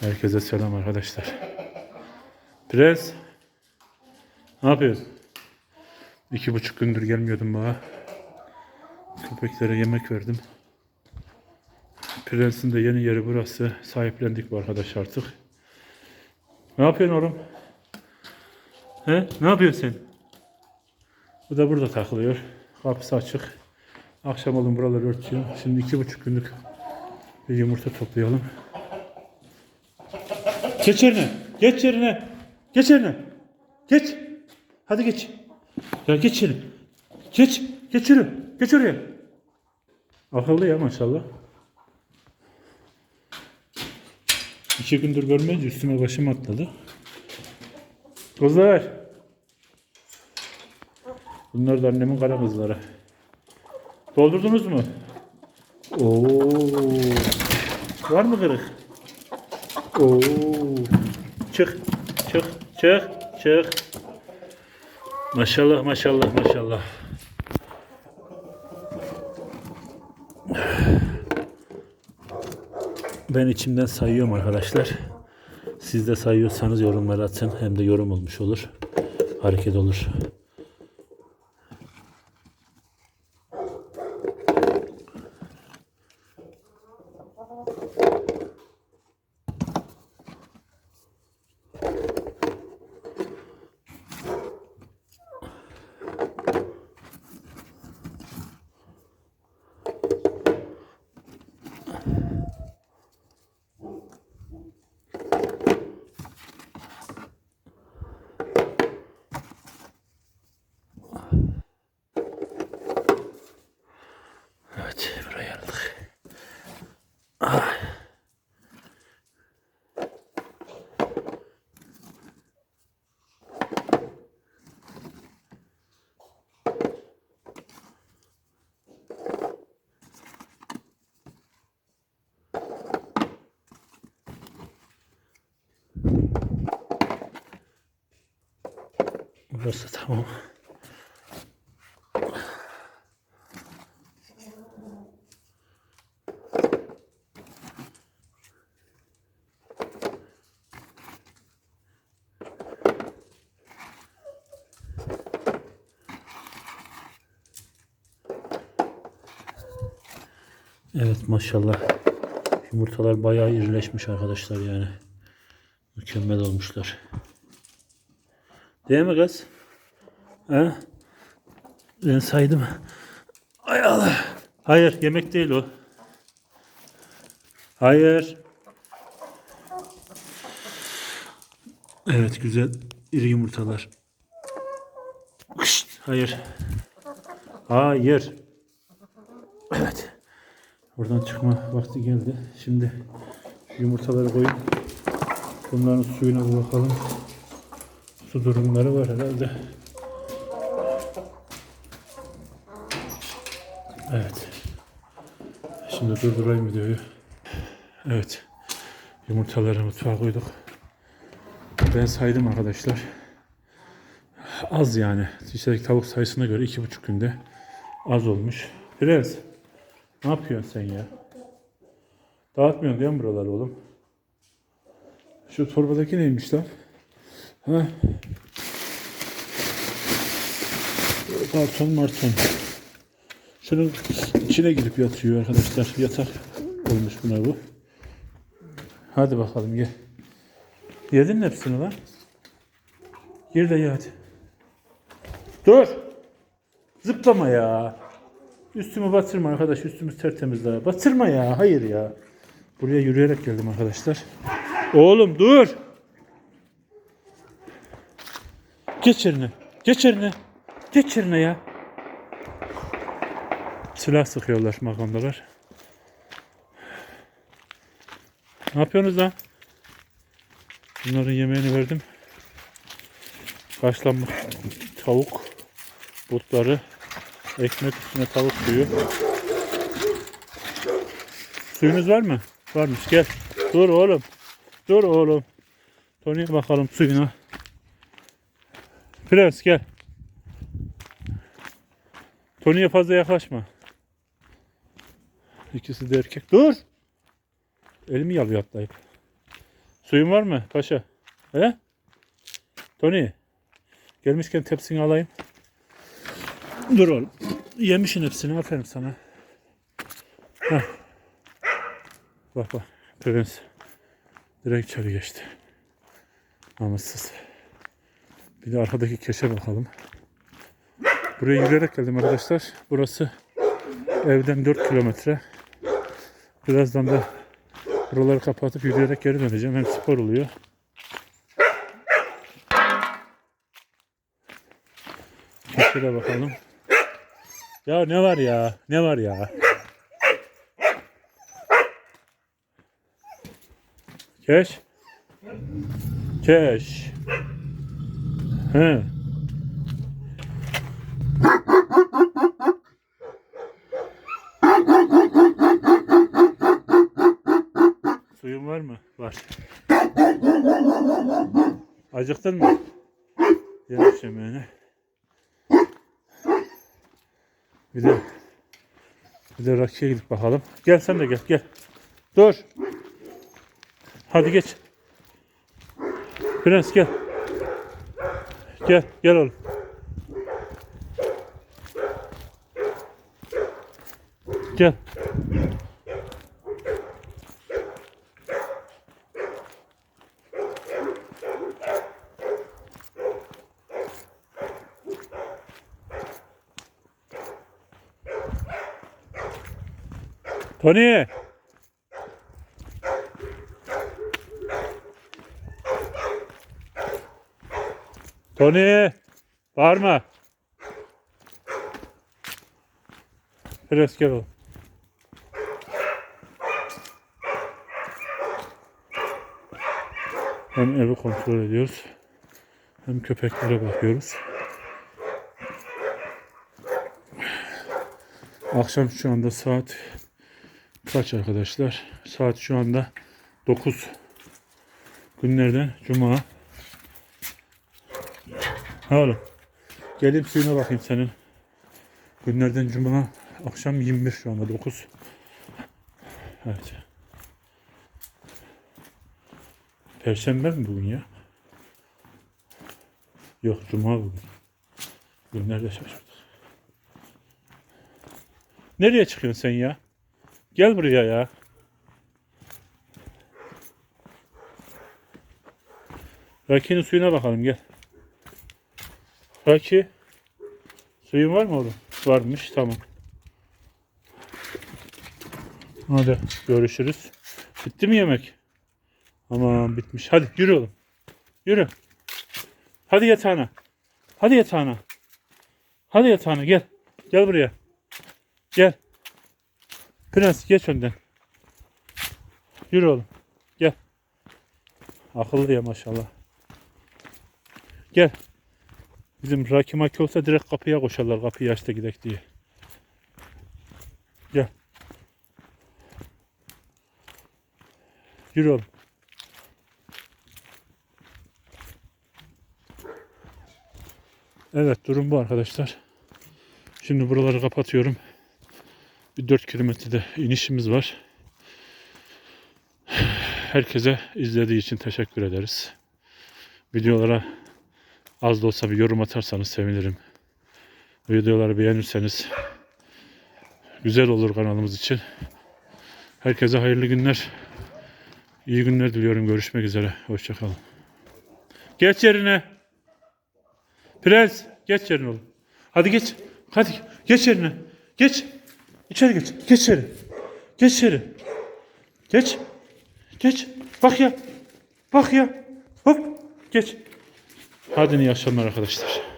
Herkese selam arkadaşlar. Prens. Ne yapıyorsun? İki buçuk gündür gelmiyordum bana. Köpeklere yemek verdim. Prens'in de yeni yeri burası. Sahiplendik bu arkadaş artık. Ne yapıyorsun oğlum? He? Ne yapıyorsun sen? Bu da burada takılıyor. Kapısı açık. Akşam olun buraları örtüyor. Şimdi iki buçuk günlük bir yumurta toplayalım. Geç yerine. Geç yerine. Geç yerine. Geç. Hadi geç. Ya geç yerine. Geç. Geç yürü. Geç oraya. Akıllı ya maşallah. İki gündür görmeyince üstüme başım atladı. Kızlar. Bunlar da annemin kara kızları. Doldurdunuz mu? Oo. Var mı kırık? Oo. Çık. Çık. Çık. Çık. Maşallah maşallah maşallah. Ben içimden sayıyorum arkadaşlar. Siz de sayıyorsanız yorumlara atın. Hem de yorum olmuş olur. Hareket olur. Evet buraya aldık. Ah. Burası tamam. Evet maşallah. Yumurtalar bayağı irileşmiş arkadaşlar yani. Mükemmel olmuşlar. Değil mi kız? He? Ben saydım. Ay Allah. Hayır yemek değil o. Hayır. Evet güzel iri yumurtalar. Hayır. Hayır. Evet. Buradan çıkma vakti geldi. Şimdi yumurtaları koyup bunların suyuna bakalım. Su durumları var herhalde. Evet. Şimdi durdurayım videoyu. Evet. Yumurtaları mutfağa koyduk. Ben saydım arkadaşlar. Az yani. İçerideki tavuk sayısına göre iki buçuk günde az olmuş. Prens. Ne yapıyorsun sen ya? Dağıtmıyorsun değil mi buraları oğlum? Şu torbadaki neymiş lan? Ha? Karton marton. Şunun içine girip yatıyor arkadaşlar. Yatak olmuş buna bu. Hadi bakalım gel. Yedin mi hepsini lan? Gir de ye hadi. Dur. Zıplama ya. Üstümü batırma arkadaş. Üstümüz tertemiz daha. Batırma ya. Hayır ya. Buraya yürüyerek geldim arkadaşlar. Oğlum dur. Geç yerine. Geç yerine. Geç yerine ya. Silah sıkıyorlar makondalar. Ne yapıyorsunuz lan? Bunların yemeğini verdim. Haşlanmış tavuk butları, ekmek üstüne tavuk suyu. Suyunuz var mı? Varmış gel. Dur oğlum. Dur oğlum. Tony'ye bakalım suyuna. Prens gel. Tony'ye fazla yaklaşma. İkisi de erkek. Dur. Elimi yalıyor atlayıp. Suyun var mı paşa? He? Tony. Gelmişken tepsini alayım. Dur oğlum. Yemişin hepsini. Aferin sana. Heh. Bak bak. Prens. Direkt içeri geçti. Namussuz. Bir de arkadaki keşe bakalım. Buraya yürüyerek geldim arkadaşlar. Burası evden 4 kilometre. Birazdan da buraları kapatıp yürüyerek geri döneceğim. Hem spor oluyor. Keşke de bakalım. Ya ne var ya? Ne var ya? Keş. Keş. He. Suyun var mı? Var. Acıktın mı? Yemiş yemeğini. Bir de bir de Raki'ye gidip bakalım. Gel sen de gel gel. Dur. Hadi geç. Prens gel. Gel gel oğlum. Gel. Tony. Tony. Bağırma. Biraz gel. Hem evi kontrol ediyoruz. Hem köpeklere bakıyoruz. Akşam şu anda saat kaç arkadaşlar? Saat şu anda 9. Günlerden cuma. Oğlum. Gelip suyuna bakayım senin. Günlerden cuma. Akşam 21 şu anda 9. Evet. Perşembe mi bugün ya? Yok cuma bugün. Günlerde şaşırdık. Nereye çıkıyorsun sen ya? Gel buraya ya. Raki'nin suyuna bakalım gel. Raki. Suyun var mı oğlum? Varmış tamam. Hadi görüşürüz. Bitti mi yemek? Aman bitmiş. Hadi yürü oğlum. Yürü. Hadi yatağına. Hadi yatağına. Hadi yatağına gel. Gel buraya. Gel. Prens geç önden. Yürü oğlum. Gel. Akıllı ya maşallah. Gel. Bizim Raki Maki olsa direkt kapıya koşarlar. Kapıyı aç da gidek diye. Gel. Yürü oğlum. Evet durum bu arkadaşlar. Şimdi buraları kapatıyorum. Bir 4 kilometrede inişimiz var. Herkese izlediği için teşekkür ederiz. Videolara az da olsa bir yorum atarsanız sevinirim. Videoları beğenirseniz güzel olur kanalımız için. Herkese hayırlı günler. İyi günler diliyorum. Görüşmek üzere. Hoşçakalın. Geç yerine. Prens geç yerine oğlum. Hadi geç. Hadi geç yerine. Geç. İçeri geç. Geç içeri. Geç içeri. Geç. Geç. Bak ya. Bak ya. Hop. Geç. Hadi iyi akşamlar arkadaşlar.